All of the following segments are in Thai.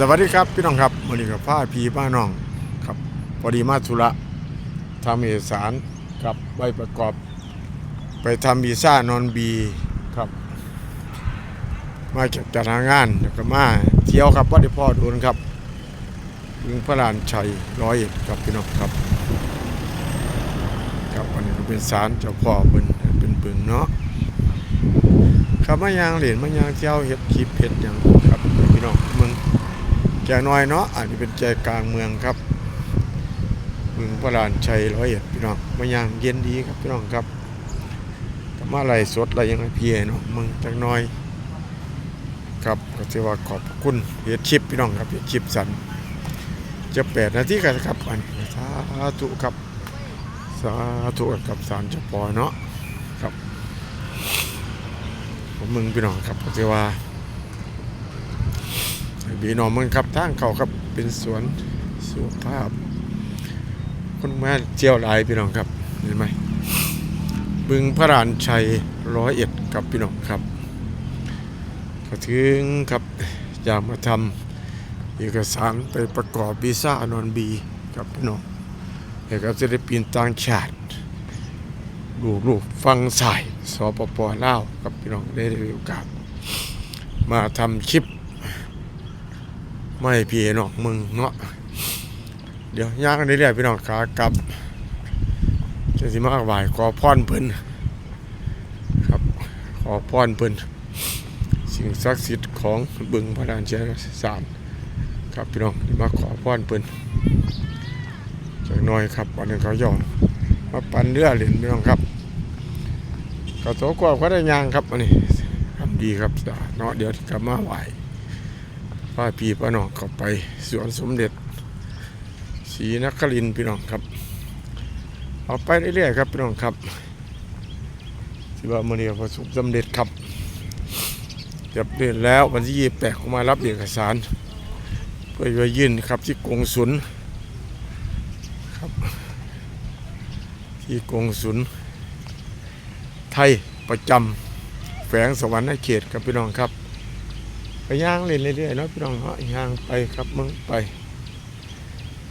สวัสดีครับพี่น้องครับวันนี้กับผ้าพีป้าน้องครับพอดีมาธุระทำเอกสารครับไว้ประกอบ ไปทำวีซ่านอนบีครับ มาจากจัดหางานแล้วก็มาเที่ยวครับว่าได้พ่อโดนครับบึงพระลานชัยร้อยเอ็ดครับพี่น้องครับครับวันนี้ก็เป็นศาลเจ้าพ่อเป็นเป็นปึงเนาะครับมายางเหรียญมายางเที่ยวเห็ดคลิปเห็ดอย่างครับพี่น้องมือง แก่น้อยเนาะอันนี้เป็นใจกลางเมืองครับเมืองพระลานชัยร้อยเอ็ดพี่น้องมาย่างเย็นดีครับพี่น้องครับก็มาไหลสดอะไรยังไงพี่เนาะเมืองจักน้อยครับก็ถือว่าขอบคุณเฮ็ดชิปพี่น้องครับเฮ็ดชิปสันจะแปดนาทีกันครับอันสาธุครับสาธุกับสารเจ้าปอเนาะครับผมมึงพี่น้องครับก็ถือว่า บีนอมมันครับทางเขาครับเป็นสวนสุภาพ คนมาเจียวลายพี่น้องครับเห็นไหมบึงพระรานชัยร้อยเอ็ดครับพี่น้องครับก็ถึงครับอยากมาทำเอกสารไปประกอบวีซ่านอนบีครับพี่น้องเอกศิลปินต่างชาติลูกลูกฟังสายสปปลาวครับพี่น้องได้โอกาสมาทำคลิป ไม่พี่น้องมึงเนาะเดี๋ยวย่างกันเรื่อยๆพี่น้องขากลับจะสิมากบ่ายขอพรเพิ่นครับขอพรเพิ่นสิ่งศักดิ์สิทธิ์ของบึงพระดานเชียสารครับพี่น้องมาขอพรเพิ่นจากน้อยครับวันนี้เขาย่องมาปั่นเรือเล่นพี่น้องครับเขาโตกว่าก็ได้ยางครับอันนี้ทำดีครับเนาะเดี๋ยวกลับมาไหว พาพี่ป้าน้องเข้าไปสวนสมเด็จศรีนครินพี่น้องครับเอาไปเรื่อยๆครับพี่น้องครับที่ว่ามื่อนี้ประสบสำเร็จครับเรียบเรียนแล้ววันที่ยี่แปดเขามารับเอกสาร เพื่อไปยื่นครับที่กงสุลครับ ที่กงสุลไทยประจำแฝงสวรรค์เขตครับพี่น้องครับ ไปย่างเล่นเรื่อยๆเนาะพี่น้องเนาะย่างไปครับมึงไป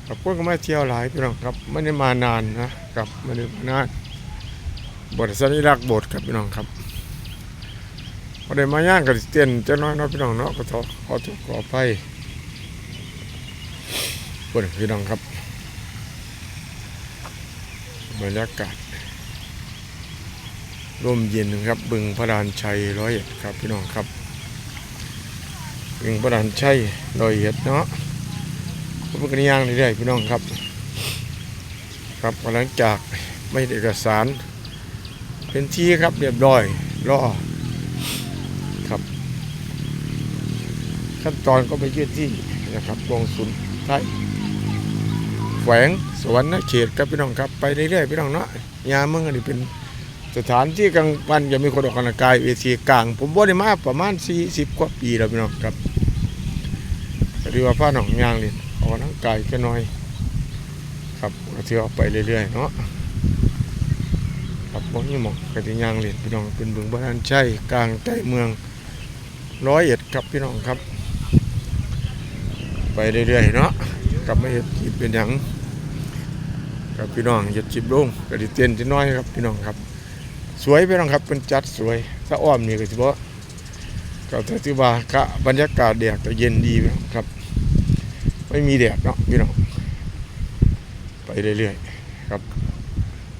กับพวกก็มาเที่ยวหลายพี่น้องครับไม่ได้มานานนะครับไม่ได้มานานบทสัญลักบทครับพี่น้องครับพอได้มาย่างกับเตียนเจ้าน้อยเนาะพี่น้องเนาะก็ขอขอทุกขอไปพวกพี่น้องครับบรรยากาศร่มเย็นครับบึงพระดานชัยร้อยเอ็ดครับพี่น้องครับ ยิงประดานใช่ลอยเห็ดเนาะผมก็ย่างเรื่อยๆพี่น้องครับ ครับหลังจากไม่เอกสาร เป็นที่ครับเรียบร้อยรอครับ ขั้นตอนก็ไปยื่นที่นะครับกองสุนไทยแขวงสวรรค์เขตครับพี่น้องครับไปเรื่อยๆพี่น้องเนาะยามเมืองอันนี้เป็นสถานที่กลางวันจะมีคนออกกำลังกายเวทีกลาง ผมบ่ได้มาประมาณ40กว่าปีแล้วพี่น้องครับ หรือว่าผ้าหนองยางเลยออกกำลังกายแค่น้อย ครับเที่ยวไปเรื่อยๆเนาะครับบ่นี่หมองกติยางเลยพี่น้องเป็นบึงบ้านใช่กลางใจเมืองร้อยเอ็ดครับพี่น้องครับ ไปเรื่อยๆเนาะกลับมาเห็ดคลิปเป็นหยังครับพี่น้องเห็ดคลิปลงกระดิเต้นจะน้อยครับพี่น้องครับ สวยพี่น้องครับเป็นจัดสวยถ้าอ้อมนี่ก็สิบ่ก็ถือว่ากะบรรยากาศแดดก็เย็นดีครับ ไม่มีแดดเนาะพี่น้องไปเรื่อยๆครับ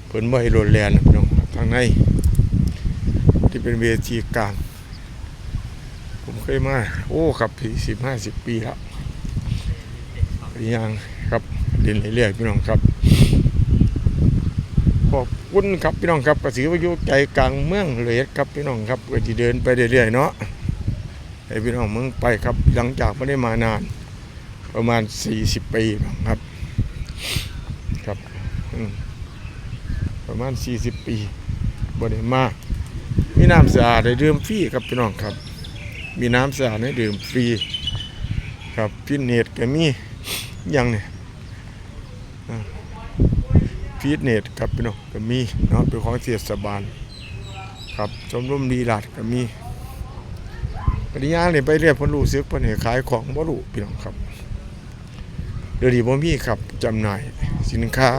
เพิ่นไม่ให้โดนแลนพี่น้องทางในที่เป็นเวทีกลางผมเคยมา โอ้ครับสิสิบห้าสิบปีแล้วยังครับเดินเรื่อยๆพี่น้องครับขอบคุณครับพี่น้องครับกระสือว่าอยู่ใจกลางเมืองเลยครับพี่น้องครับก็จะเดินไปเรื่อยๆเนาะให้พี่น้องมึงไปครับหลังจากไม่ได้มานาน ประมาณ 40 ปีครับครับประมาณ 40 ปีบ่ได้มากมีน้ำสะอาดให้ดื่มฟรีครับพี่น้องครับ มีน้ำสะอาดให้ดื่มฟรีครับฟิตเนสก็มีอย่างเนี่ยฟิตเนสครับพี่น้องก็มีเนาะเป็นของเทศบาลครับชมรมดีลาดก็มีปริญญาเนี่ยไปเรียกเพิ่นรู้สึกเพิ่นให้ขายของบ่รู้พี่น้องครับ เดี๋ยวนี้บ่มีครับจำหน่ายสินค้า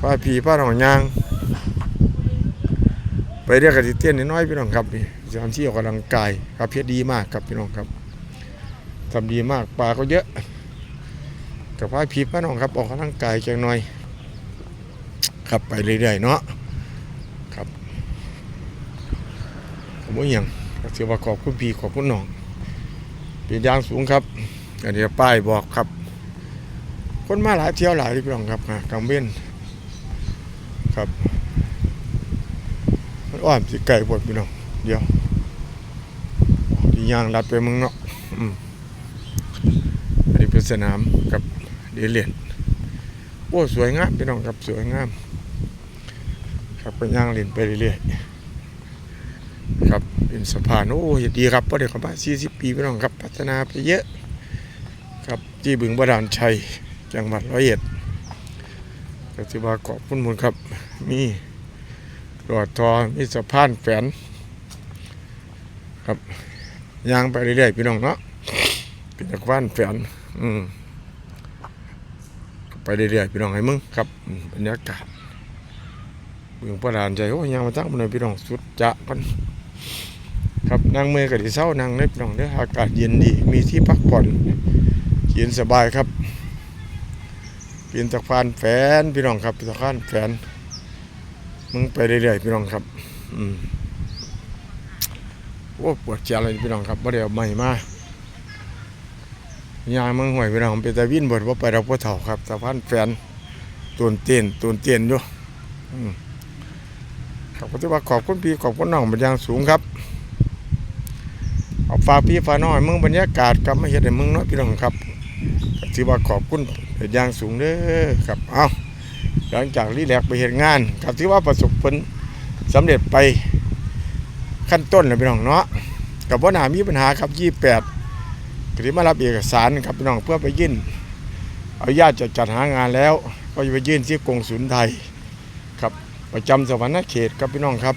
ผ้าผีผ้าหนองยาง ไปเรียกกระติเต้นน้อยพี่น้องครับนี่สถานที่ออกกำลังกายครับเพียดีมากครับพี่น้องครับทำดีมากปลาก็เยอะ กับผ้าผีผ้าหนองครับ ออกกำลังกายจังหน่อยครับไปเรื่อยๆเนาะครับผมว่าอย่างก็ถือว่าขอบคุณพี่ขอบคุณน้องเป็นอย่างสูงครับอันนี้ป้ายบอกครับ คนมาหลายเที่ยวหลายพี่น้องครับกลางเว้นครับมันอ้อมสิไก่บดพี่น้องเดี๋ยวดีย่างลัดไปมึงเนาะอืมอันนี้เป็นสนามกับเดยวเลียนโอ้สวยงามพี่น้องครับสวยงาม ครับเป็นย่างเล่นไปเรื่อยๆครับเป็นสะพานโอ้ยดีครับเพราะเด็กเขามา40 ปีพี่น้องครับ พัฒนาไปเยอะ ครับที่บึงบาดาลชัย จังหวัดร้อยเอ็ดก็ถือว่าขอบคุณมูลครับ มีหลอดทอมีสะพานแฝนครับย่างไปเรื่อยๆพี่น้องเนาะเป็นสะพานแฝนอืมไปเรื่อยๆพี่น้องให้มึงครับอืมบรรยากาศเมืองประดานใจโอ้ยยังมาตั้งบนพี่น้องสุดจะกันครับนั่งเมื่อกับที่เศร้านั่งเล็บน้องเด้ออากาศเย็นดี มีที่พักผ่อนเย็นสบายครับ เป็นตะพานแฝนพี่น้องครับเป็นตะพานแฝนมึงไปเรื่อยๆพี่น้องครับ อืมโอ้ปวดใจเลยพี่น้องครับบ่ได้เอาใหม่มายางมืองห่วยพี่น้องเป็นตะวินบดว่าไปเราพ่อเฒ่าครับตะพานแฝนตูนเตียนตูนเตียนอยู่ครับก็ถือว่าขอบคุณพี่ขอบคุณน้องเป็นอย่างสูงครับเอาฟ้าพี่ฟ้าน้อยมืองบรรยากาศครับไม่เห็นในมืองน้อยพี่น้องครับ ถือว่าขอบคุณเป็นอย่างสูงเด้อครับเอาหลังจากรีแลกไปเห็นงานครับถือว่าประสบผลสำเร็จไปขั้นต้นแล้วพี่น้องเนาะกับว่าหนามีปัญหาครับยี่แปดก็ที่มารับเอกสารครับพี่น้องเพื่อไปยื่นเอาญาตจะจัดหางานแล้ว ก็จะไปยื่นที่กงศูนย์ไทยครับประจำสวรรค์เขตครับพี่น้องครับ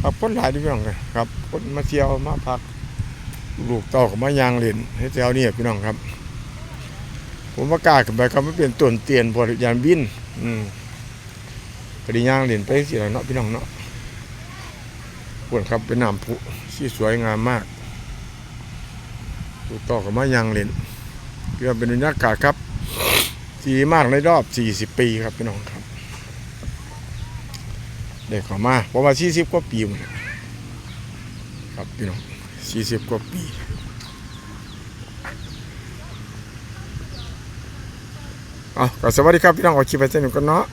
ครับคนหลายที่พี่น้องครับคนมาเที่ยวมาพักลูกต่ากับมา ยางเล่นให้แถวนี้พี่น้องครับ ผมประกาศขึ้นไปครับไม่เปลี่ยนต้นเตียนพอยานบิน อืมกระดิ่งยางเล่นไปสิล้วเนาะพี่น้องเนาะปวดครับเป็นน้ำผุที่สวยงามมากลูกต่ากับมายางเล่นเพื่อเป็นบรรยากาศครับดีมากในรอบ 40 ปีครับพี่น้องครับเด็กขอมาเพราะว่าสี่สิบกว่าปีครับพี่น้องสี่สิบกว่าปี เอาก็สวัสดีครับพี่น้องขอคลิปไปเส้นหนึ่งกันเนาะ